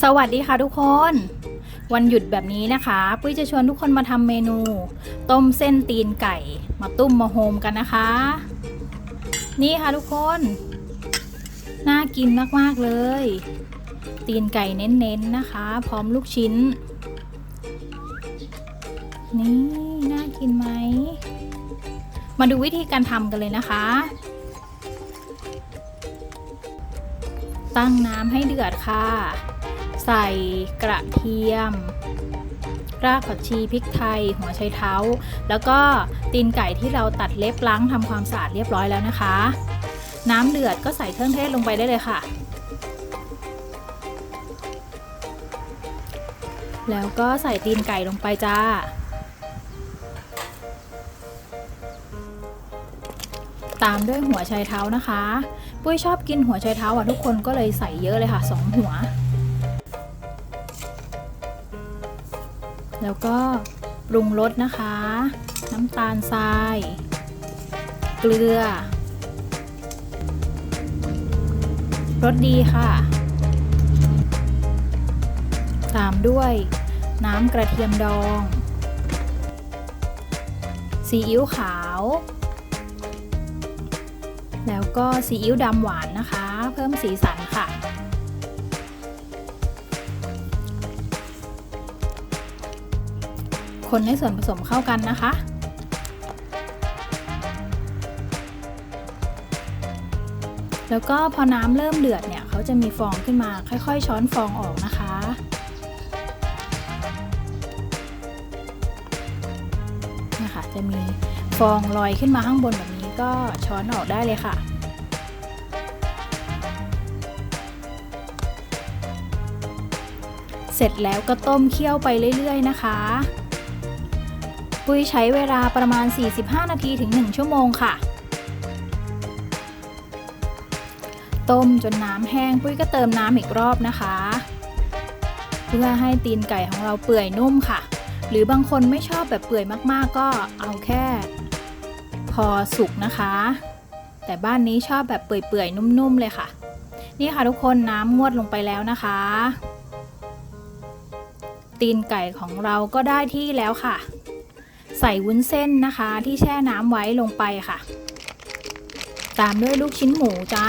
สวัสดีค่ะทุกคน วันหยุดแบบนี้นะคะ ปุ้ยจะชวนทุกคนมาทำเมนู ต้มเส้นตีนไก่ มาตุ้มมาโฮมกันนะคะ นี่ค่ะทุกคน น่ากินมากๆเลย ตีนไก่เน้นๆนะคะ พร้อมลูกชิ้น นี่น่ากินไหม มาดูวิธีการทำกันเลยนะคะตั้งน้ำให้เดือดค่ะ ใส่กระเทียม รากผักชีพริกไทย หัวไชเท้า แล้วก็ตีนไก่ที่เราตัดเล็บล้างทำความสะอาดเรียบร้อยแล้วนะคะ น้ำเดือดก็ใส่เครื่องเทศลงไปได้เลยค่ะ แล้วก็ใส่ตีนไก่ลงไปจ้าตามด้วยหัวไชเท้านะคะ ปุ้ยชอบกินหัวไชเท้าอะทุกคนก็เลยใส่เยอะเลยค่ะสองหัว แล้วก็ปรุงรสนะคะ น้ำตาลทราย เกลือรสดีค่ะ ตามด้วยน้ำกระเทียมดอง ซีอิ๊วขาว แล้วก็ซีอิ๊วดำหวานนะคะ เพิ่มสีสันค่ะ คนให้ส่วนผสมเข้ากันนะคะ แล้วก็พอน้ำเริ่มเดือดเนี่ยเขาจะมีฟองขึ้นมาค่อยๆ ช้อนฟองออกนะคะนะคะจะมีฟองลอยขึ้นมาข้างบนแบบนี้ก็ช้อนออกได้เลยค่ะเสร็จแล้วก็ต้มเคี่ยวไปเรื่อย ๆ นะคะ ปุ้ยใช้เวลาประมาณ 45 นาทีถึง 1 ชั่วโมงค่ะ ต้มจนน้ำแห้งปุ้ยก็เติมน้ำอีกรอบนะคะ เพื่อให้ตีนไก่ของเราเปื่อยนุ่มค่ะ หรือบางคนไม่ชอบแบบเปื่อยมากๆ ก็เอาแค่ พอสุกนะคะ แต่บ้านนี้ชอบแบบเปื่อยๆนุ่มๆเลยค่ะ นี่ค่ะทุกคนน้ำงวดลงไปแล้วนะคะตีนไก่ของเราก็ได้ที่แล้วค่ะ ใส่วุ้นเส้นนะคะที่แช่น้ำไว้ลงไปค่ะ ตามด้วยลูกชิ้นหมูจ้า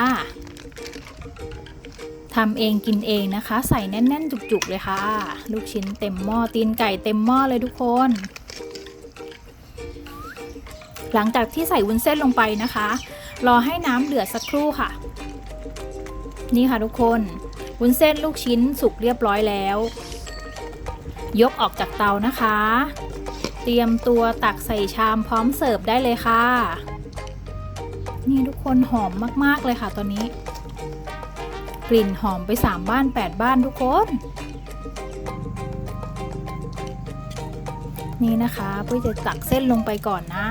ทำเองกินเองนะคะ ใส่แน่น ๆ จุก ๆ เลยค่ะ ลูกชิ้นเต็มหม้อตีนไก่เต็มหม้อเลยทุกคน หลังจากที่ใส่วุ้นเส้นลงไปนะคะ รอให้น้ำเดือดสักครู่ค่ะ นี่ค่ะทุกคนวุ้นเส้นลูกชิ้นสุกเรียบร้อยแล้ว ยกออกจากเตานะคะ เตรียมตัวตักใส่ชามพร้อมเสิร์ฟได้เลยค่ะ นี่ทุกคนหอมมากๆเลยค่ะตอนนี้ กลิ่นหอมไป 3 บ้าน 8 บ้านทุกคน นี่นะคะปุ้ยจะตักเส้นลงไปก่อนนะ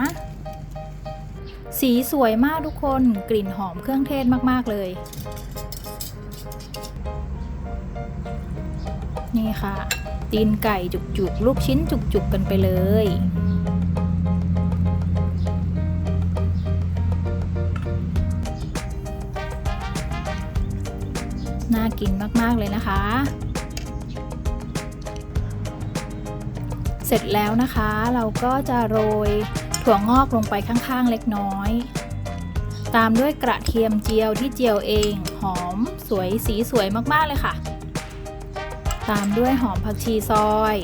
สีสวยมากทุกคนกลิ่นหอมเครื่องเทศมากๆเลยนี่ค่ะ ตีนไก่จุกๆ ลูกชิ้นจุกๆ กันไปเลยน่ากินมากๆเลยนะคะ เสร็จแล้วนะคะเราก็จะโรยถั่วงอกลงไปข้างๆ เล็กน้อย ตามด้วยกระเทียมเจียวที่เจียวเอง หอมสวยสีสวยมากๆเลยค่ะ ตามด้วยหอมผักชีซอย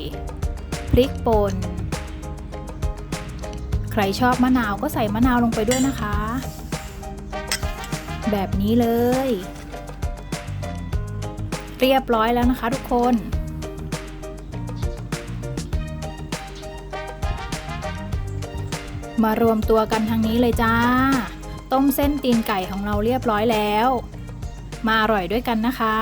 พริกป่น ใครชอบมะนาวก็ใส่มะนาวลงไปด้วยนะคะ แบบนี้เลย เรียบร้อยแล้วนะคะทุกคนมารวมตัวกันทางนี้เลยจ้า ต้มเส้นตีนไก่ของเราเรียบร้อยแล้ว มาอร่อยด้วยกันนะคะ